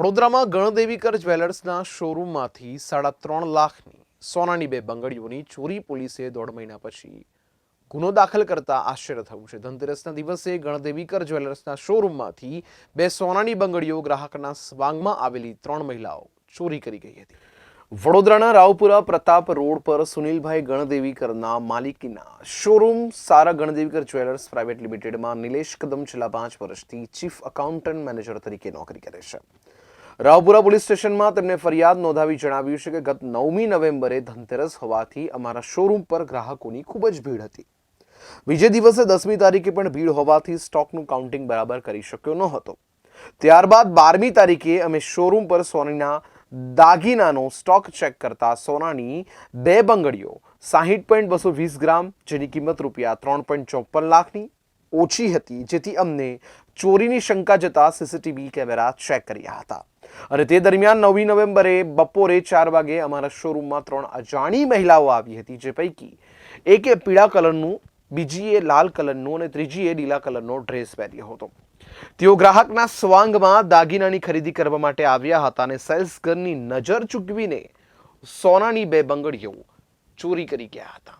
વડોદરામાં ગણદેવીકર જ્વેલર્સના શોરૂમમાંથી સાડા ત્રણ લાખની સોનાની બે બંગડીઓની ચોરી પોલીસે દોઢ મહિના પછી ગુનો દાખલ કરતા આશ્ચર્ય થયું છે. ધનતેરસના દિવસે ગણદેવીકર જ્વેલર્સના શોરૂમમાંથી બે સોનાની બંગડીઓ ગ્રાહકના સ્વાંગમાં આવેલી ત્રણ મહિલાઓ ચોરી કરી ગઈ હતી. વડોદરાના રાવપુરા પ્રતાપ રોડ પર સુનિલભાઈ ગણદેવીકરના માલિકીના શોરૂમ સારા ગણદેવીકર જ્વેલર્સ પ્રાઇવેટ લિમિટેડમાં નિલેશ કદમ છેલ્લા પાંચ વર્ષથી ચીફ એકાઉન્ટન્ટ મેનેજર તરીકે નોકરી કરે છે. રાવપુરા પોલીસ સ્ટેશનમાં તેમને ફરિયાદ નોંધાવી જણાવ્યું છે કે ગત નવમી નવેમ્બરે ધનતેરસ હોવાથી અમારા શોરૂમ પર ગ્રાહકોની ખૂબ જ ભીડ હતી. બીજે દિવસે દસમી તારીખે પણ ભીડ હોવાથી સ્ટોકનું કાઉન્ટિંગ બરાબર કરી શક્યો ન હતો ત્યારબાદ બારમી તારીખે અમે શોરૂમ પર સોનીના દાગીનાનો સ્ટોક ચેક કરતા સોનાની બે બંગડીઓ, સાહીઠ પોઈન્ટ બસો વીસ ગ્રામ, જેની કિંમત રૂપિયા ત્રણ પોઈન્ટ ચોપન લાખની ઓછી હતી, જેથી અમને ચોરીની શંકા જતા સીસીટીવી કેમેરા ચેક કર્યા હતા. અને તે દરમિયાન નવમી નવેમ્બરે બપોરે ચાર વાગે અમારા શોરૂમમાં ત્રણ અજાણી મહિલાઓ આવી હતી, જે પૈકી એકે પીળા કલરનું બીજીએ લાલ કલરનું અને ત્રીજીએ લીલા કલરનો ડ્રેસ પહેર્યો હતો. તેઓ ગ્રાહકના સ્વાંગમાં દાગીનાની ખરીદી કરવા માટે આવ્યા હતા અને સેલ્સ ગનની નજર ચૂકવીને સોનાની બે બંગડીઓ ચોરી કરી ગયા હતા.